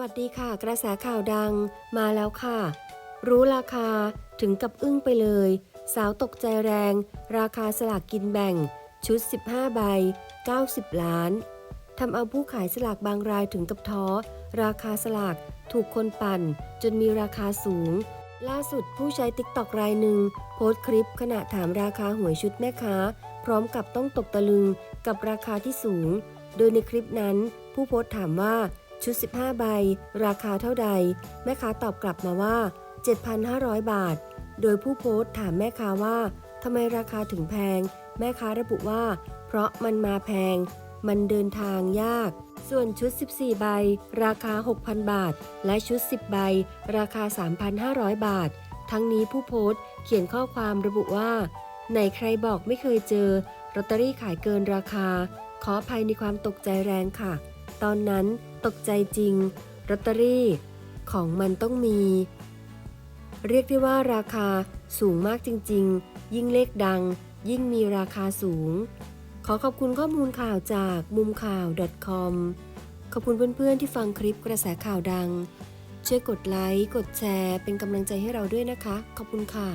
วัสดีค่ะ กระแสข่าวดังมาแล้วค่ะ รู้ราคาถึงกับอึ้งไปเลย สาวตกใจแรง ราคาสลากกินแบ่ง ชุด 15 ใบ 90 ล้านทำเอาผู้ขายสลากบางรายถึงกับท้อ ราคาสลากถูกคนปั่น จนมีราคาสูง ล่าสุดผู้ใช้ติ๊กตอกรายหนึ่งโพสต์คลิปขณะถามราคาหวยชุดแม่ค้า พร้อมกับต้องตกตะลึงกับราคาที่สูง โดยในคลิปนั้น ผู้โพสต์ถามว่า ชุด 15 ใบ ราคาเท่าใด แม่ค้าตอบกลับมาว่า 7,500 บาท โดยผู้โพสต์ถามแม่ค้าว่าทำไมราคาถึงแพง แม่ค้าระบุว่า เพราะมันมาแพง มันเดินทางยาก ส่วนชุด 14 ใบ ราคา 6,000 บาท และชุด 10 ใบ ราคา 3,500 บาท ทั้งนี้ผู้โพสต์เขียนข้อความระบุว่าไหนใครบอกไม่เคยเจอลอตเตอรี่ขายเกินราคา ขออภัยในความตกใจแรงค่ะ ตอนนั้นตกใจจริงลอตเตอรี่ของมันต้องมี เรียกได้ว่าราคาสูงมากจริง ๆ ยิ่งเลขดัง ยิ่งมีราคาสูง ขอขอบคุณข้อมูลข่าวจากมุมข่าว .com ขอบคุณเพื่อนๆที่ฟังคลิปกระแสข่าวดัง ช่วยกดไลค์ กดแชร์ เป็นกำลังใจให้เราด้วยนะคะ ขอบคุณค่ะ